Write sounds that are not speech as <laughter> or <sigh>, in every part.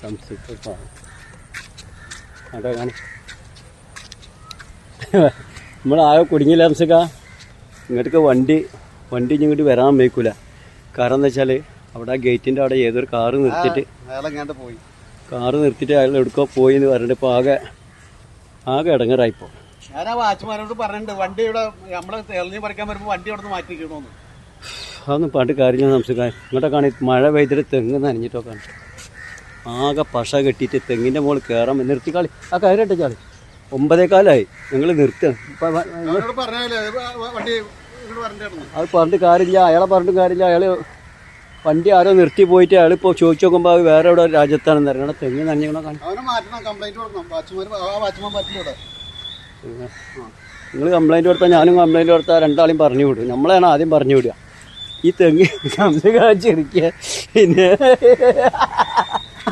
സംശയിച്ചു അതെ കാണി നമ്മളാകെ കുടുങ്ങിയില്ല ഇങ്ങോട്ടേക്ക് വണ്ടി വണ്ടി ഇങ്ങോട്ട് വരാൻ വയ്ക്കൂല. കാരണം എന്താ വെച്ചാൽ അവിടെ ആ ഗേറ്റിന്റെ അവിടെ ഏതൊരു കാറ് നിർത്തിയിട്ട് പോയി. കാറ് നിർത്തിയിട്ട് അയാൾ എടുക്കാൻ പോയി എന്ന് പറഞ്ഞിട്ട് ഇപ്പോൾ ആകെ ആകെ ഇടങ്ങറായിപ്പോ. ഞാൻ ആ പറഞ്ഞിട്ടുണ്ട് വണ്ടി ഇവിടെ നമ്മളെ തെളിഞ്ഞ് പറിക്കാൻ വരുമ്പോൾ വണ്ടി അവിടെ നിന്ന് മാറ്റിക്കണമെന്ന് അതൊന്നും പണ്ട് കാര്യം സംശയിക്കാൻ ഇങ്ങോട്ടൊക്കെ കാണി മഴ പെയ്തിട്ട് തെങ്ങ് നനഞ്ഞിട്ടൊക്കെ. ആകെ പശ കെട്ടിയിട്ട് തെങ്ങിന്റെ മുകളിൽ കയറാൻ നിർത്തി കളി. ആ കയറിട്ട് ചാളി. ഒമ്പതേക്കാലായി ഞങ്ങൾ നിർത്തുക അത് പറഞ്ഞിട്ട് കാര്യമില്ല. അയാളെ പറഞ്ഞിട്ട് കാര്യമില്ല. അയാൾ വണ്ടി ആരോ നിർത്തി പോയിട്ട് അയാൾ ഇപ്പോൾ ചോദിച്ചു നോക്കുമ്പോൾ അത് വേറെ എവിടെ രാജ്യത്താണെന്ന് അറിയണം തെങ്ങ് നനഞ്ഞ നിങ്ങൾ കംപ്ലൈന്റ് കൊടുത്താൽ ഞാനും കംപ്ലൈന്റ് കൊടുത്താൽ രണ്ടാളെയും പറഞ്ഞു വിടും. നമ്മളാണ് ആദ്യം പറഞ്ഞു വിടുക. ഈ തെങ്ങി <laughs> സംസാരിച്ചിരിക്കുക പിന്നെ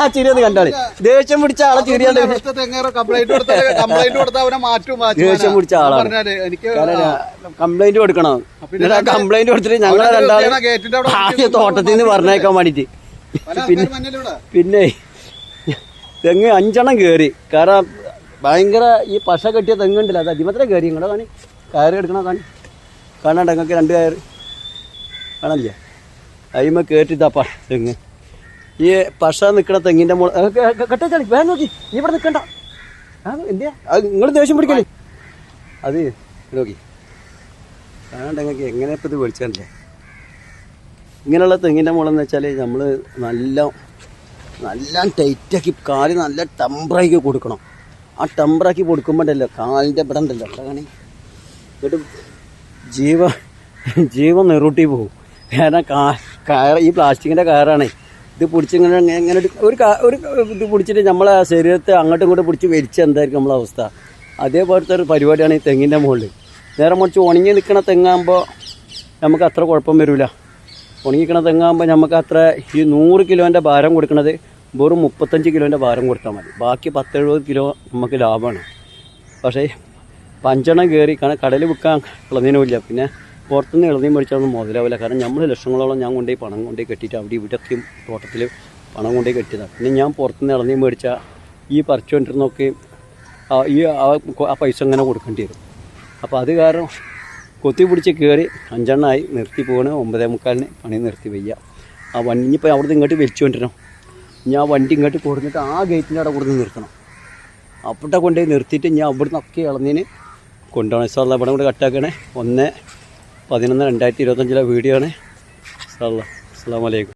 ആ ചിരി ഒന്ന് കണ്ടാളി. ദേഷ്യം പിടിച്ച ആളെ ചിരിയാണ് ദേഷ്യം പിടിച്ച ആളാണ്. കംപ്ലൈന്റ് കൊടുക്കണം. എന്നിട്ട് ആ കംപ്ലൈന്റ് കൊടുത്തിട്ട് ഞങ്ങളെ രണ്ടാളും ആദ്യ തോട്ടത്തിൽ നിന്ന് പറഞ്ഞേക്കാൻ വേണ്ടിട്ട്. ഇവിടെ? പിന്നെ തെങ്ങ് അഞ്ചെണ്ണം കേറി. കാരണം ഭയങ്കര ഈ പശ കെട്ടിയ തെങ്ങുണ്ടല്ലോ അത് അതിമത്ര കയറി ഇങ്ങടെ കാണി. കയറി എടുക്കണോ കാണി. കാണാണ്ട് ഞങ്ങൾക്ക് രണ്ട് കയറ്. കാണല്ലേ അതിമ കയറ്റിത്താപ്പാ തെങ്ങ്. ഈ പശ നിൽക്കണ തെങ്ങിന്റെ മോൾ കെട്ടച്ചാളി വേഗം നോക്കി. നീ ഇവിടെ നിൽക്കണ്ട. ആ എന്തിയാ? നിങ്ങൾ ദേഷ്യം പിടിക്കല്ലേ? അത് നോക്കി. കാണാണ്ട് ഞങ്ങൾക്ക് എങ്ങനെ ഇപ്പം ഇത് വിളിച്ചല്ലേ ഇങ്ങനെയുള്ള തെങ്ങിന്റെ മുകളെന്ന് വെച്ചാൽ നമ്മൾ നല്ല നല്ല ടൈറ്റാക്കി കാൽ നല്ല ടംബറാക്കി കൊടുക്കണം. ആ ടംബറാക്കി കൊടുക്കുമ്പോണ്ടല്ലോ കാലിന്റെ ഇവിടെ ഉണ്ടല്ലോ. അവിടെ കാണി? എന്നിട്ട് ജീവ ജീവൻ നെറൂട്ടി പോകും കാരണം കാ കയർ ഈ പ്ലാസ്റ്റിക്കിന്റെ കയറാണേ. ഇത് പിടിച്ചിങ്ങനെ ഇങ്ങനെ ഒരു- ഒരു ഇത് പിടിച്ചിട്ട് നമ്മളെ ശരീരത്തെ അങ്ങോട്ടും ഇങ്ങോട്ടും പിടിച്ച് വലിച്ച് എന്തായിരിക്കും നമ്മളെ അവസ്ഥ. അതേപോലത്തെ ഒരു പരിപാടിയാണ് ഈ തെങ്ങിന്റെ മുകളിൽ നേരെ മറിച്ച് ഉണങ്ങി നിൽക്കുന്ന തെങ്ങാകുമ്പോൾ നമുക്ക് അത്ര കുഴപ്പം വരില്ല ഉണങ്ങിക്കണ തെങ്ങാകുമ്പോൾ നമുക്ക് അത്ര ഈ നൂറ് കിലോന്റെ ഭാരം കൊടുക്കുന്നത് വെറും മുപ്പത്തഞ്ച് കിലോന്റെ ഭാരം കൊടുത്താൽ മതി. ബാക്കി പത്തെഴുപത് കിലോ നമുക്ക് ലാഭമാണ്. പക്ഷേ പഞ്ചെണ്ണം കയറി കടൽ വിൽക്കാൻ കളഞ്ഞതിനുമില്ല പിന്നെ പുറത്തുനിന്ന് ഇളനീ മേടിച്ചതൊന്നും മുതലാവില്ല കാരണം നമ്മൾ ലക്ഷങ്ങളോളം ഞാൻ കൊണ്ടുപോയി പണം കൊണ്ടുപോയി കെട്ടിയിട്ട് അവിടെ ഇവിടെയൊക്കെയും തോട്ടത്തിൽ പണം കൊണ്ടുപോയി കെട്ടിയതാണ് പിന്നെ ഞാൻ പുറത്തുനിന്ന് ഇളനീ മേടിച്ചാൽ ഈ പറിച്ചു കൊണ്ടിരുന്നൊക്കെ ഈ ആ പൈസ ഇങ്ങനെ കൊടുക്കേണ്ടി വരും. അപ്പോൾ അത് കാരണം കൊത്തി പിടിച്ച് കയറി അഞ്ചെണ്ണമായി നിർത്തി പോകണ ഒമ്പതേ മുക്കാലിന് പണി നിർത്തി വയ്യ. ആ വണ്ടി ഇനിയിപ്പോൾ അവിടുന്ന് ഇങ്ങോട്ട് വലിച്ചു കൊണ്ടിരണം ഞാൻ വണ്ടി ഇങ്ങോട്ട് കൊടുത്തിട്ട് ആ ഗേറ്റിന്റെ അവിടെ കൊടുത്ത് നിർത്തണം. അവിടെ കൊണ്ടുപോയി നിർത്തിയിട്ട് ഞാൻ അവിടുന്ന് ഒക്കെ ഇളന്നതിന് കൊണ്ടുപോകണം സാറിന് അവിടെ കൂടെ കട്ടാക്കണേ. ഒന്ന് പതിനൊന്ന് രണ്ടായിരത്തി ഇരുപത്തഞ്ചിലെ വീഡിയോ ആണ്. അസ്സാം വലൈക്കും